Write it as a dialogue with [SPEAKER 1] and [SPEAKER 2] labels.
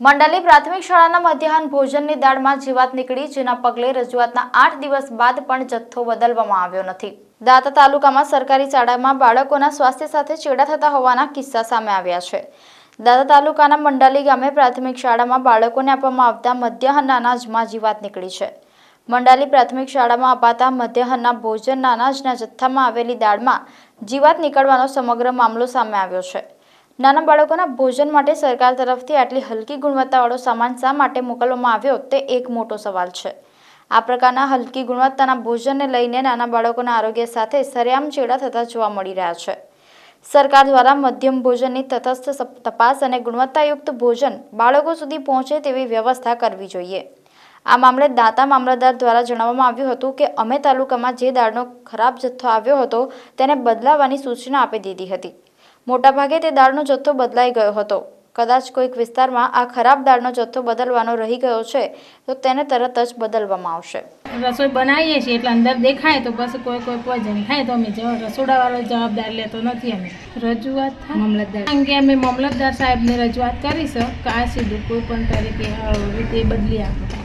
[SPEAKER 1] મંડાલી પ્રાથમિક શાળાના મધ્યાહન ભોજનની દાળમાં જીવાત નીકળી, જેના પગલે રજૂઆતના આઠ દિવસ બાદ પણ જથ્થો બદલવામાં આવ્યો નથી. દાતા તાલુકામાં સરકારી શાળામાં બાળકોના સ્વાસ્થ્ય સાથે ચેડા થતા હોવાના કિસ્સા સામે આવ્યા છે. દાદા તાલુકાના મંડાલી ગામે પ્રાથમિક શાળામાં બાળકોને આપવામાં આવતા મધ્યાહનના અનાજમાં જીવાત નીકળી છે. મંડાલી પ્રાથમિક શાળામાં અપાતા મધ્યાહનના ભોજનના અનાજના જથ્થામાં આવેલી દાળમાં જીવાત નીકળવાનો સમગ્ર મામલો સામે આવ્યો છે. નાના બાળકોના ભોજન માટે સરકાર તરફથી આટલી હલકી ગુણવત્તાવાળો સામાન શા માટે મોકલવામાં આવ્યો? તે એક મોટો સવાલ છે. આ પ્રકારના હલકી ગુણવત્તાના ભોજનને લઈને નાના બાળકોના આરોગ્ય સાથે સરેઆમ ચેડા થતા જોવા મળી રહ્યા છે. સરકાર દ્વારા મધ્યમ ભોજનની તટસ્થ તપાસ અને ગુણવત્તાયુક્ત ભોજન બાળકો સુધી પહોંચે તેવી વ્યવસ્થા કરવી જોઈએ. આ મામલે દાતા મામલતદાર દ્વારા જણાવવામાં આવ્યું હતું કે, અમે તાલુકામાં જે દાળનો ખરાબ જથ્થો આવ્યો હતો તેને બદલાવવાની સૂચના આપી દીધી હતી. મોટાભાગે તે દાળનો જથ્થો બદલાઈ ગયો હતો. કદાચ કોઈક વિસ્તારમાં આ ખરાબ દાળનો જથ્થો બદલવાનો રહી ગયો છે તો તેને તરત જ બદલવામાં આવશે.
[SPEAKER 2] રસોઈ બનાવીએ છીએ એટલે અંદર દેખાય તો બસ કોઈ કોઈ પોઈઝન ખાય તો અમે જવા- રસોડાવાળો જવાબદાર લેતો નથી અમે. રજૂઆત મામલતદાર. કારણ કે અમે મામલતદાર સાહેબને રજૂઆત કરીશું કે આ સીધું કોઈ પણ તરીકે રીતે બદલી આપો.